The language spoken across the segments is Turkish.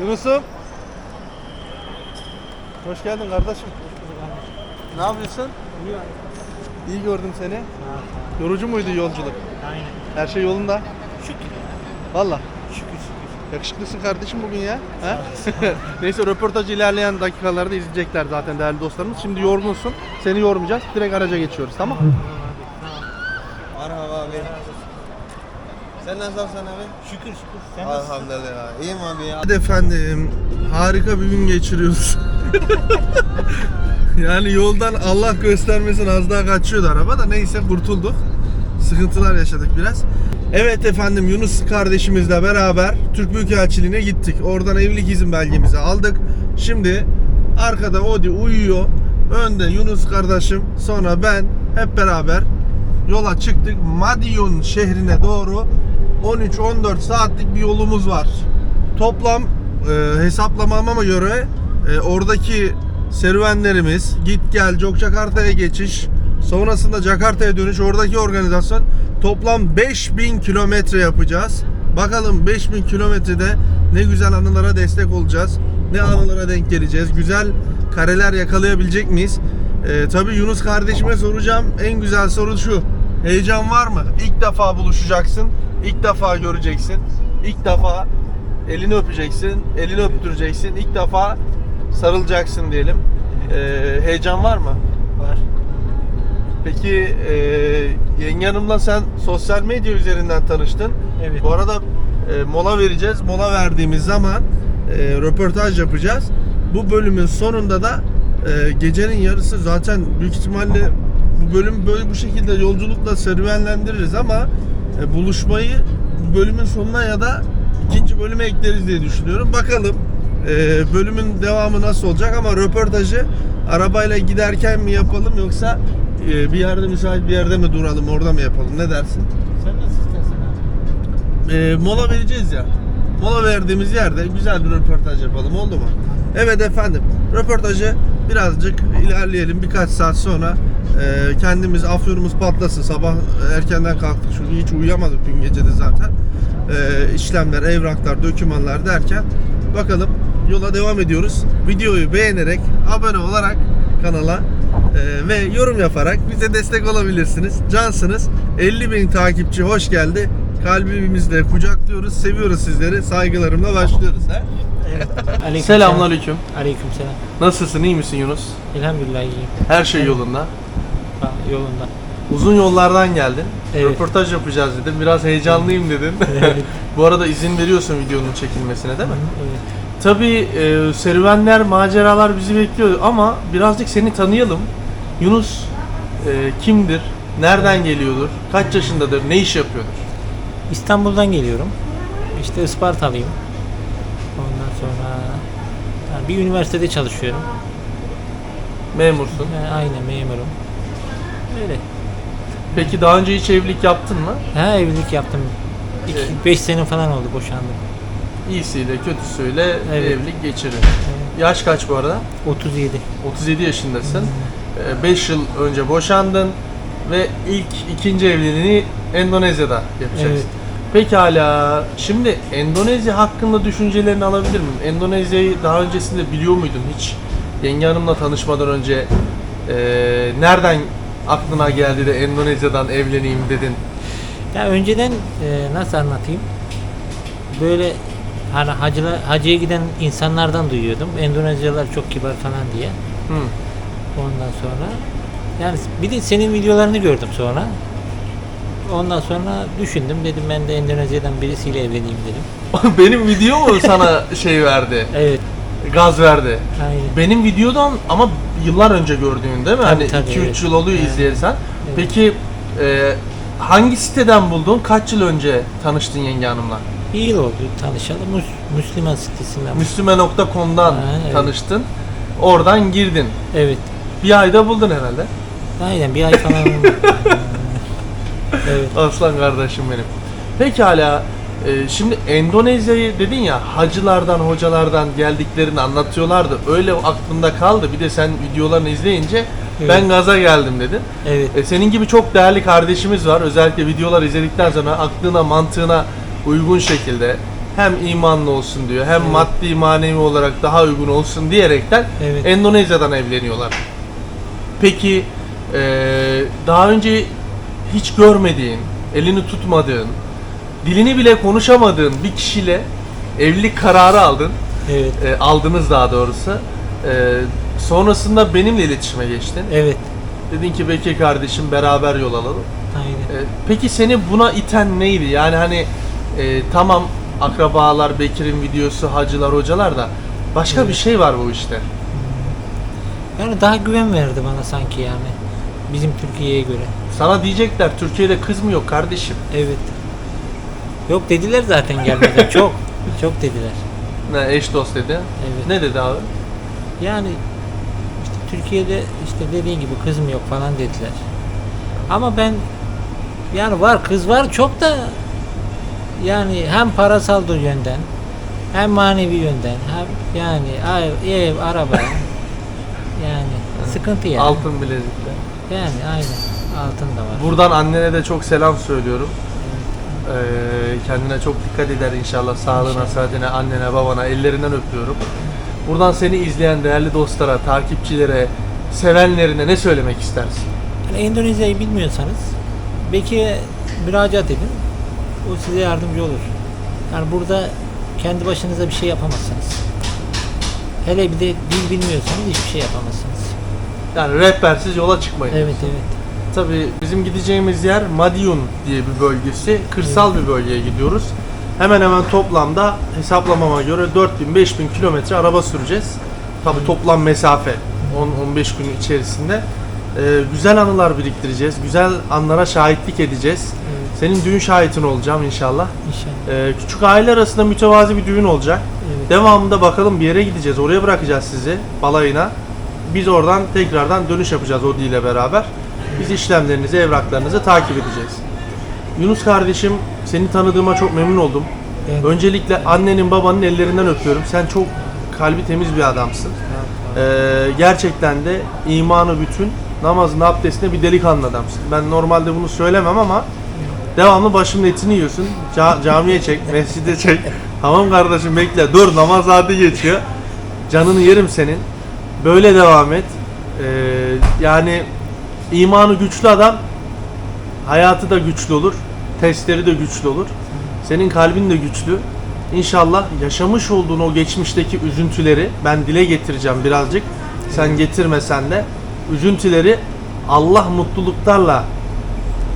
Yunus'um. Hoş geldin kardeşim. Ne yapıyorsun? İyi gördüm seni. Yorucu muydu yolculuk? Aynen. Her şey yolunda. Şükür. Valla. Şükür şükür. Yakışıklısın kardeşim bugün ya. Ha? Neyse röportaj ilerleyen dakikalarda izleyecekler zaten değerli dostlarımız. Şimdi yorgunsun. Seni yormayacağız. Direkt araca geçiyoruz tamam mı? Merhaba abi. Sen nasılsın abi? Şükür şükür. Sen? Elhamdülillah. İyiyim abi ya. Hadi efendim. Harika bir gün geçiriyoruz. yani yoldan Allah göstermesin az daha kaçıyordu araba da neyse kurtulduk. Sıkıntılar yaşadık biraz. Evet efendim Yunus kardeşimizle beraber Türk Büyükelçiliğine gittik. Oradan evlilik izin belgemizi aldık. Şimdi arkada Odi uyuyor. Önde Yunus kardeşim sonra ben hep beraber yola çıktık. Madyon şehrine doğru 13-14 saatlik bir yolumuz var. Toplam e, hesaplamama göre e, oradaki serüvenlerimiz git gel Jogjakarta'ya geçiş sonrasında Jakarta'ya dönüş oradaki organizasyon toplam 5000 kilometre yapacağız. Bakalım 5000 kilometrede ne güzel anılara destek olacağız. Ne anılara denk geleceğiz. Güzel kareler yakalayabilecek miyiz? E, tabii Yunus kardeşime soracağım. En güzel soru şu. Heyecan var mı? İlk defa buluşacaksın. İlk defa göreceksin. İlk defa elini öpeceksin. Elini öptüreceksin. İlk defa sarılacaksın diyelim. Ee, heyecan var mı? Var. Peki e, yenge hanımla sen sosyal medya üzerinden tanıştın. Evet. Bu arada e, mola vereceğiz. Mola verdiğimiz zaman e, röportaj yapacağız. Bu bölümün sonunda da e, gecenin yarısı zaten büyük ihtimalle bu bölüm böyle bu şekilde yolculukla serüvenlendiririz ama e, buluşmayı bu bölümün sonuna ya da ikinci bölüme ekleriz diye düşünüyorum. Bakalım e, bölümün devamı nasıl olacak ama röportajı arabayla giderken mi yapalım yoksa e, bir yerde müsait bir yerde mi duralım orada mı yapalım ne dersin? Sen nasıl istersen abi. e, mola vereceğiz ya. Mola verdiğimiz yerde güzel bir röportaj yapalım oldu mu? Evet efendim. Röportajı birazcık ilerleyelim. Birkaç saat sonra e, kendimiz afyonumuz patlasın. Sabah erkenden kalktık çünkü hiç uyuyamadık dün gece de zaten. E, işlemler, evraklar, dokümanlar derken bakalım yola devam ediyoruz. Videoyu beğenerek, abone olarak kanala e, ve yorum yaparak bize destek olabilirsiniz. Cansınız. 50 bin takipçi hoş geldi. Kalbimizle kucaklıyoruz, seviyoruz sizleri. Saygılarımla başlıyoruz. He? Evet. Aleyküm Selamünaleyküm. selam. Aleyküm selam. Nasılsın? iyi misin Yunus? Elhamdülillah iyiyim. Her şey yolunda. Ha, Yolunda. Uzun yollardan geldin. Evet. Röportaj yapacağız dedim. Biraz heyecanlıyım dedin. Evet. Bu arada izin veriyorsun videonun çekilmesine değil mi? Evet. Tabii e, serüvenler, maceralar bizi bekliyor ama birazcık seni tanıyalım. Yunus e, kimdir? Nereden geliyordur? Kaç yaşındadır? Ne iş yapıyordur? İstanbul'dan geliyorum. İşte Ispartalıyım. Bir üniversitede çalışıyorum. Memursun. Ha, aynen memurum. Öyle. Peki daha önce hiç evlilik yaptın mı? Ha evlilik yaptım. Evet. 5 sene falan oldu boşandım. İyisiyle kötüsüyle Evet. evlilik geçirin. Evet. Yaş kaç bu arada? 37. 37 yaşındasın. 5 yıl önce boşandın ve ilk ikinci evliliğini Endonezya'da yapacaksın. Evet. Pekala. Şimdi Endonezya hakkında düşüncelerini alabilir miyim? Endonezya'yı daha öncesinde biliyor muydun hiç? Yenge hanımla tanışmadan önce e, nereden aklına geldi de Endonezya'dan evleneyim dedin? Ya önceden e, nasıl anlatayım? Böyle hani hacıla, hacıya giden insanlardan duyuyordum. Endonezyalılar çok kibar falan diye. Hı. Ondan sonra yani bir de senin videolarını gördüm sonra. Ondan sonra düşündüm dedim ben de Endonezya'dan birisiyle evleneyim dedim. Benim video mu sana şey verdi? Evet, Gaz verdi. aynen. Benim videodan ama yıllar önce gördüğün değil mi? Tabii, hani tabii, 2-3 evet. yıl oluyor Evet. izleyeli sen. Evet. Peki e, hangi siteden buldun? Kaç yıl önce tanıştın yenge hanımla? Bir yıl oldu tanışalım. Müs- Müslüman sitesinden. Müslüme.com'dan Ha, evet. tanıştın. Oradan girdin. evet. Bir ayda buldun herhalde. Aynen bir ay falan. evet. Aslan kardeşim benim. Pekala. e, şimdi Endonezya'yı dedin ya hacılardan hocalardan geldiklerini anlatıyorlardı. Öyle aklımda kaldı. Bir de sen videolarını izleyince ben Evet. gaza geldim dedin. Evet. E, senin gibi çok değerli kardeşimiz var. Özellikle videolar izledikten sonra aklına, mantığına uygun şekilde hem imanlı olsun diyor hem Evet. maddi manevi olarak daha uygun olsun diyerekten Evet. Endonezya'dan evleniyorlar. Peki eee, daha önce hiç görmediğin, elini tutmadığın, dilini bile konuşamadığın bir kişiyle evlilik kararı aldın. Evet. E, aldınız daha doğrusu. E, sonrasında benimle iletişime geçtin. Evet. Dedin ki Bekir kardeşim beraber yol alalım. Aynen. E, peki seni buna iten neydi? Yani hani e, tamam akrabalar, Bekir'in videosu, hacılar, hocalar da başka Evet. bir şey var bu işte. Yani daha güven verdi bana sanki yani. Bizim Türkiye'ye göre. Sana diyecekler Türkiye'de kız mı yok kardeşim? Evet. Yok dediler zaten gelmeden. çok. Çok dediler. Ne eş dost dedi. Evet. Ne dedi abi? Yani işte Türkiye'de işte dediğin gibi kız mı yok falan dediler. Ama ben yani var kız var çok da yani hem parasal da yönden hem manevi yönden hem yani ev, ev araba yani sıkıntı yani. Altın bilezikler. Yani aynen altın da var. Buradan annene de çok selam söylüyorum. Ee, kendine çok dikkat eder inşallah. Sağlığına, saatine, annene, babana ellerinden öpüyorum. Buradan seni izleyen değerli dostlara, takipçilere, sevenlerine ne söylemek istersin? Yani Endonezya'yı bilmiyorsanız Bekir'e müracaat edin. O size yardımcı olur. Yani burada kendi başınıza bir şey yapamazsınız. Hele bir de dil bilmiyorsanız hiçbir şey yapamazsınız. Yani rehbersiz yola çıkmayın. Evet evet. Tabii bizim gideceğimiz yer Madiun diye bir bölgesi. Kırsal bir bölgeye gidiyoruz. Hemen hemen toplamda hesaplamama göre 4000-5000 kilometre araba süreceğiz. Tabii toplam mesafe 10-15 gün içerisinde. Ee, güzel anılar biriktireceğiz. Güzel anlara şahitlik edeceğiz. Evet. Senin düğün şahitin olacağım inşallah. İnşallah. Ee, küçük aile arasında mütevazi bir düğün olacak. Evet. Devamında bakalım bir yere gideceğiz. Oraya bırakacağız sizi balayına. Biz oradan tekrardan dönüş yapacağız Odi ile beraber. Biz işlemlerinizi, evraklarınızı takip edeceğiz. Yunus kardeşim seni tanıdığıma çok memnun oldum. Evet. Öncelikle annenin babanın ellerinden öpüyorum. Sen çok kalbi temiz bir adamsın. Ee, gerçekten de imanı bütün, namazın abdestine bir delikanlı adamsın. Ben normalde bunu söylemem ama devamlı başımın etini yiyorsun. Ca- camiye çek, mescide çek. Tamam kardeşim bekle, dur namaz saati geçiyor. Canını yerim senin. Böyle devam et. Ee, yani imanı güçlü adam hayatı da güçlü olur. Testleri de güçlü olur. Senin kalbin de güçlü. İnşallah yaşamış olduğun o geçmişteki üzüntüleri ben dile getireceğim birazcık. Sen getirmesen de üzüntüleri Allah mutluluklarla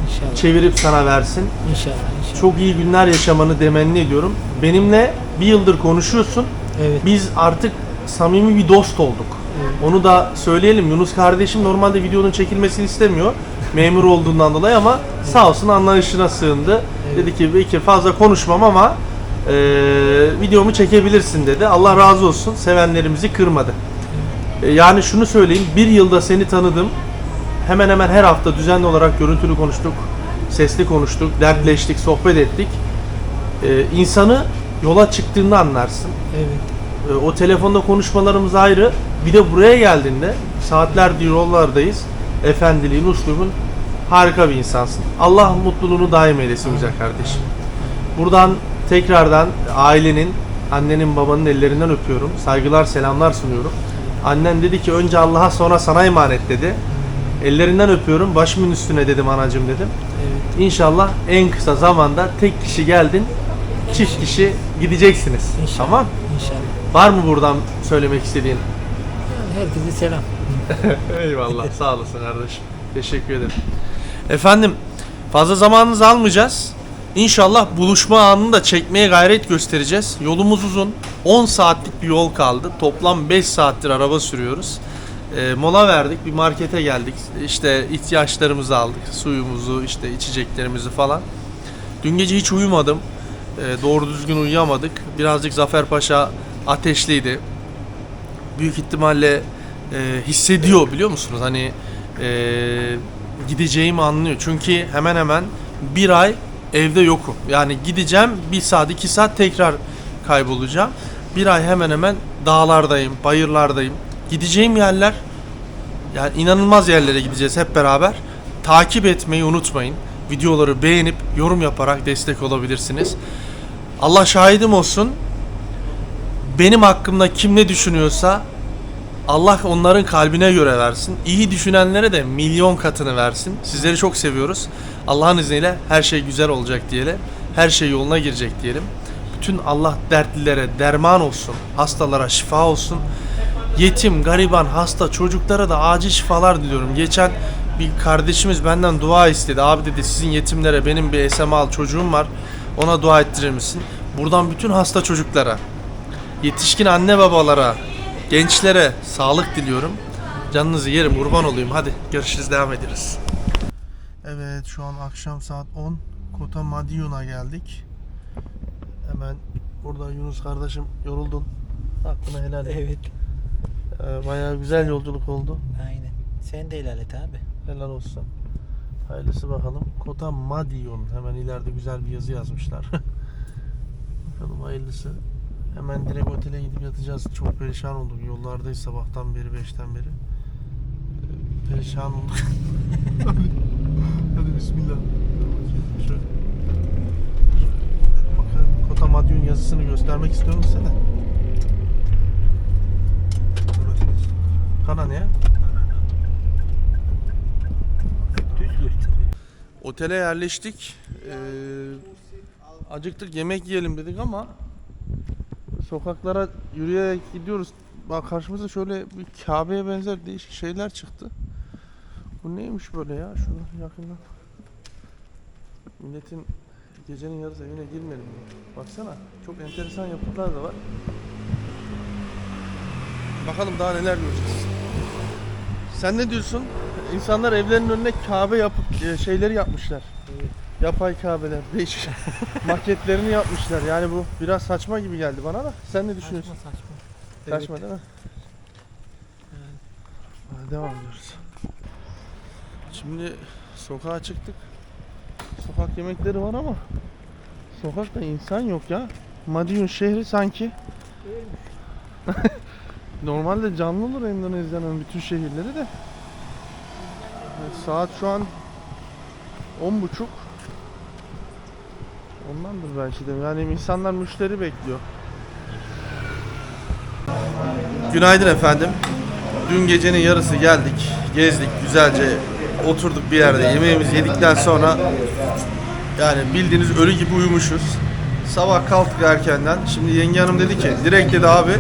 İnşallah. çevirip sana versin. İnşallah. inşallah. Çok iyi günler yaşamanı temenni ediyorum. Benimle bir yıldır konuşuyorsun. Evet. Biz artık samimi bir dost olduk. Evet. Onu da söyleyelim. Yunus kardeşim normalde videonun çekilmesini istemiyor. Memur olduğundan dolayı ama sağ olsun anlayışına sığındı. Dedi ki belki fazla konuşmam ama e, videomu çekebilirsin dedi. Allah razı olsun. Sevenlerimizi kırmadı. E, yani şunu söyleyeyim. Bir yılda seni tanıdım. Hemen hemen her hafta düzenli olarak görüntülü konuştuk. Sesli konuştuk. Dertleştik, sohbet ettik. E, insanı yola çıktığında anlarsın. Evet. E, O telefonda konuşmalarımız ayrı. Bir de buraya geldiğinde saatlerdir yollardayız. Efendiliğin, uslubun harika bir insansın. Allah mutluluğunu daim eylesin güzel kardeşim. Buradan tekrardan ailenin, annenin babanın ellerinden öpüyorum. Saygılar, selamlar sunuyorum. Annen dedi ki önce Allah'a sonra sana emanet dedi. Ellerinden öpüyorum. Başımın üstüne dedim anacım dedim. Evet. İnşallah en kısa zamanda tek kişi geldin. Çift kişi gideceksiniz. İnşallah. Tamam? İnşallah. Var mı buradan söylemek istediğin? Herkese selam. Eyvallah. Sağ olasın kardeşim. Teşekkür ederim. Efendim, fazla zamanınızı almayacağız. İnşallah buluşma anını da çekmeye gayret göstereceğiz. Yolumuz uzun. 10 saatlik bir yol kaldı. Toplam 5 saattir araba sürüyoruz. Ee, mola verdik. Bir markete geldik. İşte ihtiyaçlarımızı aldık. Suyumuzu, işte içeceklerimizi falan. Dün gece hiç uyumadım. Ee, doğru düzgün uyuyamadık. Birazcık Zafer Paşa ateşliydi büyük ihtimalle e, hissediyor biliyor musunuz? Hani e, gideceğimi anlıyor. Çünkü hemen hemen bir ay evde yokum. Yani gideceğim bir saat iki saat tekrar kaybolacağım. Bir ay hemen hemen dağlardayım, bayırlardayım. Gideceğim yerler yani inanılmaz yerlere gideceğiz hep beraber. Takip etmeyi unutmayın. Videoları beğenip yorum yaparak destek olabilirsiniz. Allah şahidim olsun. Benim hakkımda kim ne düşünüyorsa Allah onların kalbine göre versin. İyi düşünenlere de milyon katını versin. Sizleri çok seviyoruz. Allah'ın izniyle her şey güzel olacak diyelim. Her şey yoluna girecek diyelim. Bütün Allah dertlilere derman olsun. Hastalara şifa olsun. Yetim, gariban, hasta çocuklara da acil şifalar diliyorum. Geçen bir kardeşimiz benden dua istedi. Abi dedi sizin yetimlere benim bir SMA çocuğum var. Ona dua ettirir misin? Buradan bütün hasta çocuklara, yetişkin anne babalara, gençlere sağlık diliyorum. Canınızı yerim kurban olayım. Hadi görüşürüz devam ederiz. Evet şu an akşam saat 10. Kota Madiyun'a geldik. Hemen burada Yunus kardeşim yoruldun. Hakkını helal et. Evet. Ee, bayağı güzel yolculuk oldu. Aynen. Sen de helal et abi. Helal olsun. Hayırlısı bakalım. Kota Madiyon. Hemen ileride güzel bir yazı yazmışlar. bakalım hayırlısı. Hemen direkt otele gidip yatacağız. Çok perişan olduk. Yollardayız sabahtan beri, beşten beri. Ee, Perişan olduk. hadi. hadi bismillah. Şöyle. Bakın Kota Madyon yazısını göstermek istiyorum size de. Kana ne. Otele yerleştik. Ee, acıktık yemek yiyelim dedik ama sokaklara yürüyerek gidiyoruz. Bak karşımıza şöyle bir Kabe'ye benzer değişik şeyler çıktı. Bu neymiş böyle ya? Şunu yakından. Milletin gecenin yarısı evine girmeyelim. diye. Baksana çok enteresan yapıtlar da var. Bakalım daha neler göreceğiz. Sen ne diyorsun? İnsanlar evlerinin önüne Kabe yapıp e, şeyleri yapmışlar. Yapay Kabe'ler, değişik maketlerini yapmışlar. Yani bu biraz saçma gibi geldi bana da. Sen ne düşünüyorsun? Saçma saçma. Saçma değil mi? Ha, Devam ediyoruz. Şimdi sokağa çıktık. Sokak yemekleri var ama sokakta insan yok ya. Madiun şehri sanki Normalde canlı olur Endonezya'nın bütün şehirleri de. Evet, saat şu an 10 buçuk. Ondandır belki de. Yani insanlar müşteri bekliyor. Günaydın efendim. Dün gecenin yarısı geldik, gezdik, güzelce oturduk bir yerde. Yemeğimizi yedikten sonra yani bildiğiniz ölü gibi uyumuşuz. Sabah kalktık erkenden. Şimdi yenge hanım dedi ki direkt dedi abi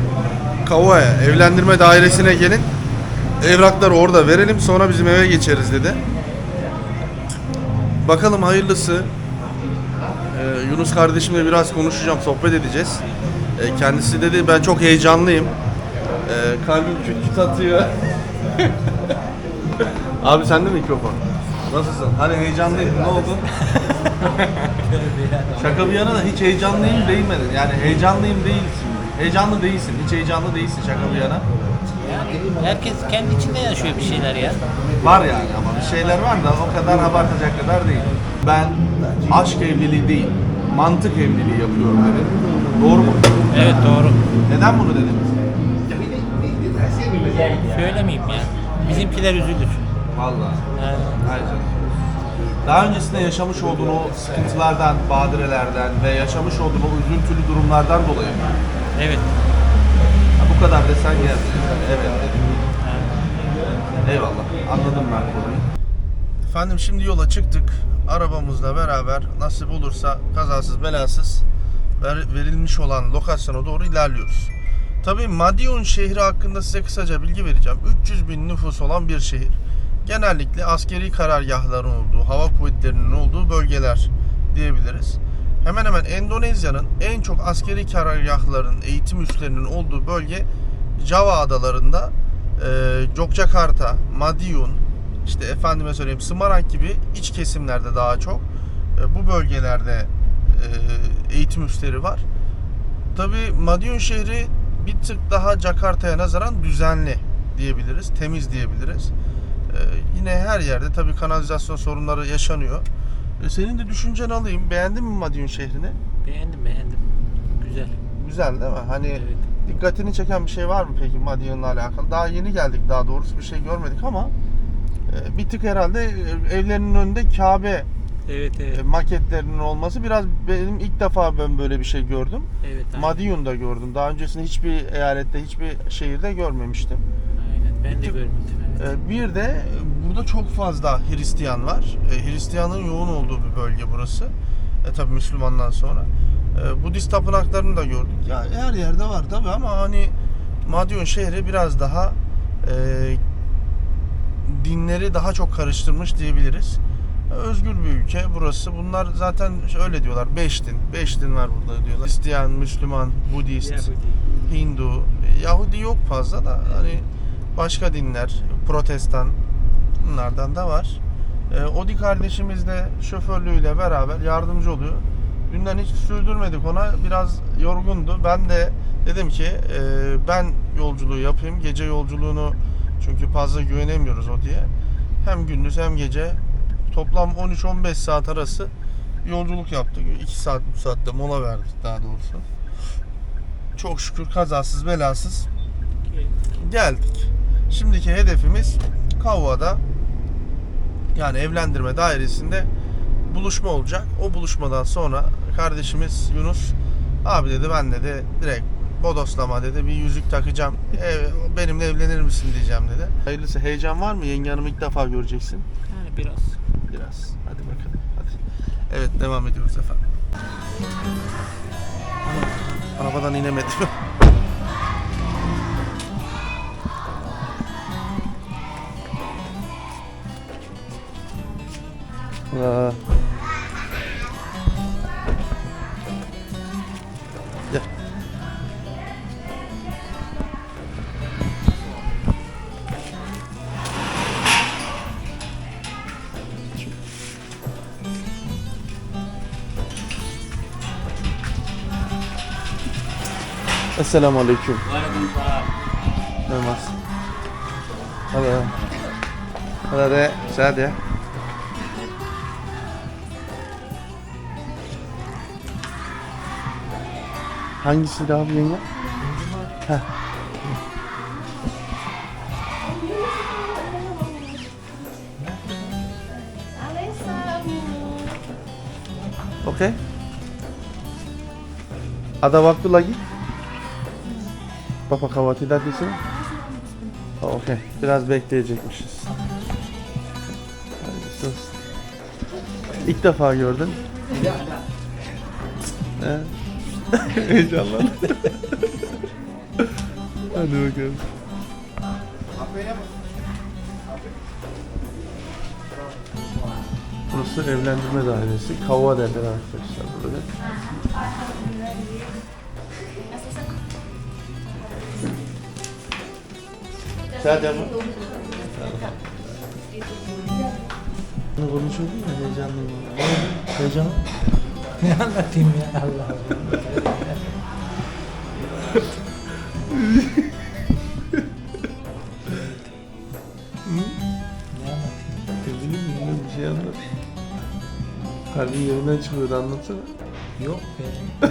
Kavaya evlendirme dairesine gelin. Evrakları orada verelim sonra bizim eve geçeriz dedi. Bakalım hayırlısı. Ee, Yunus kardeşimle biraz konuşacağım, sohbet edeceğiz. Ee, kendisi dedi ben çok heyecanlıyım. Ee, kalbim küt küt atıyor. Abi sende mi mikrofon? Nasılsın? Hani heyecanlıydın ne oldu? Şaka bir yana da hiç heyecanlıyım değilmedin. Yani heyecanlıyım değilsin. Heyecanlı değilsin. Hiç heyecanlı değilsin şaka bir yana. Yani herkes kendi içinde yaşıyor bir şeyler ya. Var yani ama bir şeyler var da o kadar abartacak kadar değil. Ben aşk evliliği değil, mantık evliliği yapıyorum dedi. Doğru mu? Evet doğru. Neden bunu dedin? Söylemeyeyim ya. Bizimkiler üzülür. Hayır canım. Daha öncesinde yaşamış olduğun o sıkıntılardan, badirelerden ve yaşamış olduğun o üzüntülü durumlardan dolayı mı? evet. Bu kadar desen geldi. Evet dedim. Eyvallah. Anladım ben konuyu. Efendim şimdi yola çıktık. Arabamızla beraber nasip olursa kazasız belasız ver- verilmiş olan lokasyona doğru ilerliyoruz. Tabii Madiun şehri hakkında size kısaca bilgi vereceğim. 300 bin nüfus olan bir şehir. Genellikle askeri karargahların olduğu, hava kuvvetlerinin olduğu bölgeler diyebiliriz. Hemen hemen Endonezya'nın en çok askeri karargahların, eğitim üslerinin olduğu bölge Java adalarında e, Yogyakarta, Madiun, işte efendime söyleyeyim Semarang gibi iç kesimlerde daha çok e, bu bölgelerde e, eğitim üsleri var. Tabi Madiun şehri bir tık daha Jakarta'ya nazaran düzenli diyebiliriz, temiz diyebiliriz. E, yine her yerde tabi kanalizasyon sorunları yaşanıyor. E, senin de düşünceni alayım. Beğendin mi Madiun şehrini? Beğendim beğendim. Güzel. Güzel değil mi? Hani Evet. dikkatini çeken bir şey var mı peki Madiun'la alakalı? Daha yeni geldik daha doğrusu bir şey görmedik ama e, bir tık herhalde e, evlerinin önünde Kabe Evet e, evet. maketlerinin olması biraz benim ilk defa ben böyle bir şey gördüm. Evet. aynen. Madiyun'da gördüm. Daha öncesinde hiçbir eyalette, hiçbir şehirde görmemiştim. Aynen. Ben de Tüm- görmedim. Ee, Bir de burada çok fazla Hristiyan var. Ee, Hristiyanın yoğun olduğu bir bölge burası. E tabi Müslümandan sonra. Ee, Budist tapınaklarını da gördük. Ya her yerde var tabi ama hani Madyon şehri biraz daha e, dinleri daha çok karıştırmış diyebiliriz. Özgür bir ülke burası. Bunlar zaten öyle diyorlar. Beş din. Beş din var burada diyorlar. Hristiyan, Müslüman, Budist. Yahudi. Hindu, Yahudi yok fazla da hani başka dinler, Protestan bunlardan da var. Ee, Odi kardeşimiz de şoförlüğüyle beraber yardımcı oluyor. Dünden hiç sürdürmedik ona. Biraz yorgundu. Ben de dedim ki e, ben yolculuğu yapayım. Gece yolculuğunu çünkü fazla güvenemiyoruz o diye. Hem gündüz hem gece toplam 13-15 saat arası yolculuk yaptık. 2 saat 3 saatte mola verdik daha doğrusu çok şükür kazasız belasız geldik. Şimdiki hedefimiz Kavva'da yani evlendirme dairesinde buluşma olacak. O buluşmadan sonra kardeşimiz Yunus abi dedi ben dedi direkt bodoslama dedi bir yüzük takacağım. E, benimle evlenir misin diyeceğim dedi. Hayırlısı heyecan var mı? Yenge hanımı ilk defa göreceksin. Yani biraz. Biraz. Hadi bakalım. Hadi. Evet devam ediyoruz efendim. Arabadan inemedim. Esselamu Aleyküm. Namaz. Hadi. Hadi. Hadi. Hangisiydi abi yenge? Heh. Okey. Ada waktu lagi? Papa misin? Oh, Okey. Biraz bekleyecekmişiz. İlk defa gördün. He. Heyecanlandım. Hadi bakalım. Burası evlendirme dairesi. Kavva derler arkadaşlar burada. Sadece ama. Ne konuşuyordun ya heyecanlıyım. Heyecan. Ne anlatayım ya Allah Allah. şey anlat. Kalbin yerinden çıkıyordu anlatsana. Yok be.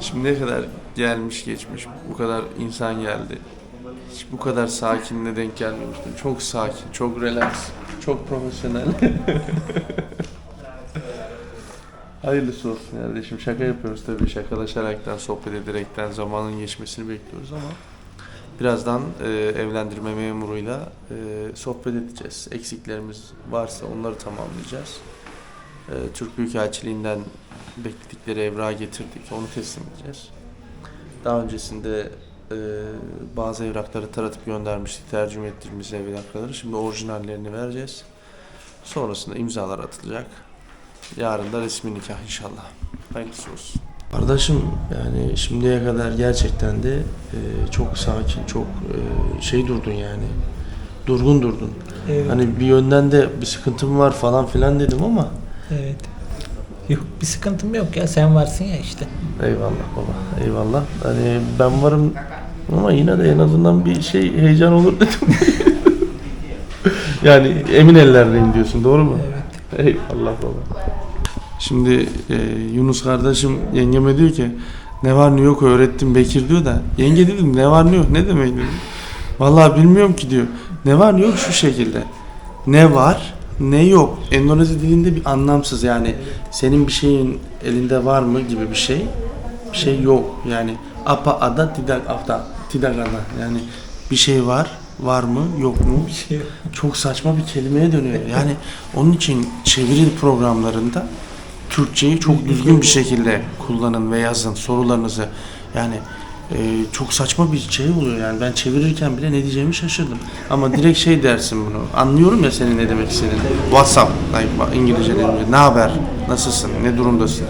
Şimdiye kadar gelmiş geçmiş bu kadar insan geldi. Hiç bu kadar sakinle denk gelmemiştim. Çok sakin, çok relax, çok profesyonel. Hayırlısı olsun kardeşim. Şaka yapıyoruz tabii. Şakalaşaraktan, sohbet ederekten zamanın geçmesini bekliyoruz ama birazdan e, evlendirme memuruyla e, sohbet edeceğiz. Eksiklerimiz varsa onları tamamlayacağız. E, Türk Büyükelçiliğinden bekledikleri evrağı getirdik. Onu teslim edeceğiz. Daha öncesinde e, bazı evrakları taratıp göndermiştik. Tercüme ettirdiğimiz evrakları. Şimdi orijinallerini vereceğiz. Sonrasında imzalar atılacak. Yarın da resmi nikah inşallah. Hayırlısı olsun. Kardeşim yani şimdiye kadar gerçekten de e, çok sakin, çok e, şey durdun yani. Durgun durdun. Evet. Hani bir yönden de bir sıkıntım var falan filan dedim ama Evet. Yok bir sıkıntım yok ya sen varsın ya işte. Eyvallah baba, eyvallah. Hani ben varım ama yine de en azından bir şey heyecan olur dedim. yani emin ellerdeyim diyorsun, doğru mu? Evet. Eyvallah baba. Şimdi e, Yunus kardeşim yengeme diyor ki ne var ne yok öğrettim Bekir diyor da yenge dedim ne var ne yok ne demek dedim. Vallahi bilmiyorum ki diyor. Ne var ne yok şu şekilde. ne var ne yok. Endonezya dilinde bir anlamsız yani senin bir şeyin elinde var mı gibi bir şey. Bir şey yok. Yani apa ada tidak ada tidak ada yani bir şey var var mı yok mu? Çok saçma bir kelimeye dönüyor. Yani onun için çeviri programlarında Türkçeyi çok düzgün bir şekilde kullanın ve yazın sorularınızı. Yani e, çok saçma bir şey oluyor yani. Ben çevirirken bile ne diyeceğimi şaşırdım. Ama direkt şey dersin bunu. Anlıyorum ya senin ne demek istediğini. WhatsApp like, İngilizce ne haber nasılsın ne durumdasın?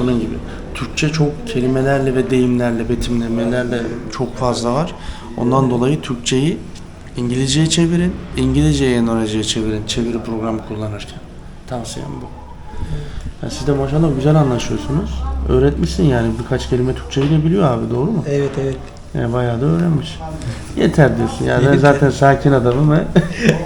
Bunun gibi. Türkçe çok kelimelerle ve deyimlerle betimlemelerle çok fazla var. Ondan dolayı Türkçeyi İngilizceye çevirin İngilizceyi Endonezceye çevirin çeviri programı kullanırken. Tavsiyem bu. Ya siz de maşallah güzel anlaşıyorsunuz. Öğretmişsin yani birkaç kelime Türkçeyi de biliyor abi doğru mu? Evet evet. Yani bayağı da öğrenmiş. Yeter diyorsun yani ben zaten sakin adamım ve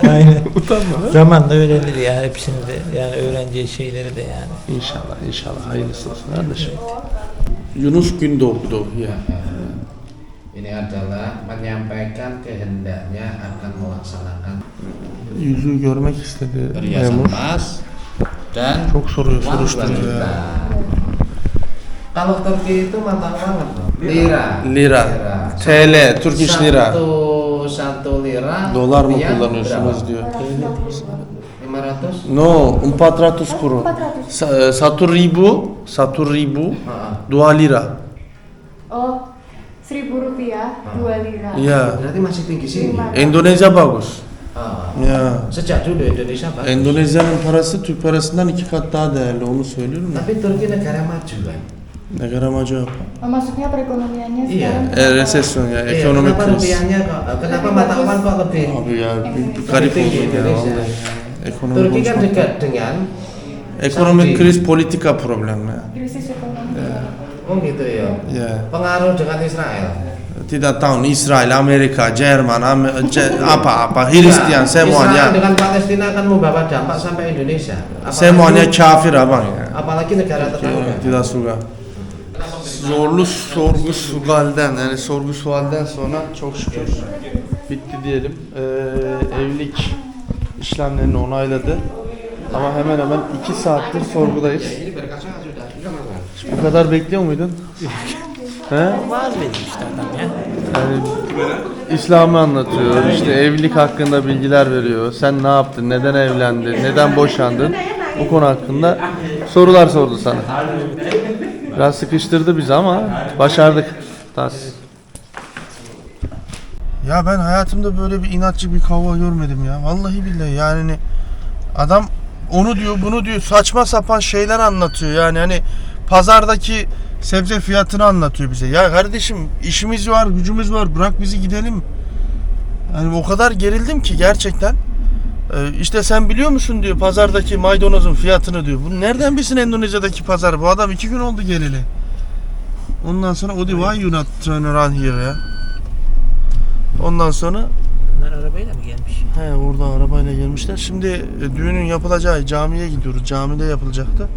Aynen. utanma. Zamanla öğrenir ya hepsini de. Yani öğreneceği şeyleri de yani. İnşallah inşallah hayırlısı olsun kardeşim. Yunus Gündoğdu ya. Ini adalah menyampaikan kehendaknya akan melaksanakan Yüzü görmek istedi perhiasan memur. emas dan Çok soruyor uang soruşturuyor 2 ya. juta. Kalau Turki itu mata uang apa? Lira. Lira. TL, Türk iş lira. Satu, satu lira. Dolar mı kullanıyorsunuz diyor. 500? No, un patratus kuru. Sa- Satu ribu, satu ribu, dua lira. Oh, seribu rupiah, dua lira. Ya, Berarti masih tinggi sini. Endonezya bagus. Ha. Ya. Sejak dulu Indonesia bagus. Endonezya'nın parası Türk parasından iki kat daha değerli onu söylüyorum. Tapi Turki negara maju kan. Negara maju apa? Oh, maksudnya perekonomiannya Iya. sekarang E, resesyon ya, Iya, ekonomik kenapa rupiahnya kok kenapa mata uang kok lebih Abi ya bir, bir garip tinggi ya Indonesia? Ekonomi Turki kan dekat dengan Ekonomik Saudi. kriz politika problemi. krisis ekonomi. Oh gitu ya. Ya. Pengaruh dengan Israel. Tidak tahu İsrail, Amerika, Jerman, Am- Ce- apa apa Hristiyan Israel semuanya dengan Palestina akan membawa dampak sampai Indonesia. Apalagi- semuanya kafir abang ya. Apalagi negara tetangga. Tidak suka. Zorlu sorgu sualden yani sorgu sualden sonra çok şükür bitti diyelim. Ee, evlilik işlemlerini onayladı. Ama hemen hemen iki saattir sorgudayız. Bu kadar bekliyor muydun? He? Vaaz veriyor işte adam ya. Yani İslam'ı anlatıyor, işte evlilik hakkında bilgiler veriyor. Sen ne yaptın, neden evlendin, neden boşandın? Bu konu hakkında sorular sordu sana. Biraz sıkıştırdı bizi ama başardık. Tas. Ya ben hayatımda böyle bir inatçı bir kavga görmedim ya. Vallahi billahi yani adam onu diyor bunu diyor saçma sapan şeyler anlatıyor yani hani pazardaki sebze fiyatını anlatıyor bize. Ya kardeşim işimiz var gücümüz var bırak bizi gidelim. Yani o kadar gerildim ki gerçekten. Ee, işte sen biliyor musun diyor pazardaki maydanozun fiyatını diyor. Bu nereden bilsin Endonezya'daki pazar? Bu adam iki gün oldu geleli. Ondan sonra o diyor why you not turn around here ya. Ondan sonra Bunlar arabayla mı gelmiş? He orada arabayla gelmişler. Şimdi e, düğünün yapılacağı camiye gidiyoruz. Camide yapılacaktı.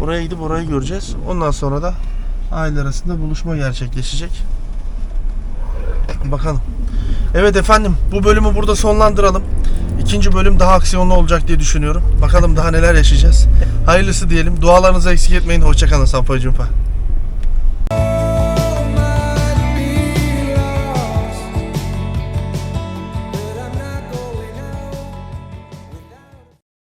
Buraya gidip orayı göreceğiz. Ondan sonra da aile arasında buluşma gerçekleşecek. Bakalım. Evet efendim bu bölümü burada sonlandıralım. İkinci bölüm daha aksiyonlu olacak diye düşünüyorum. Bakalım daha neler yaşayacağız. Hayırlısı diyelim. Dualarınızı eksik etmeyin. Hoşçakalın. Sampay Cumpa.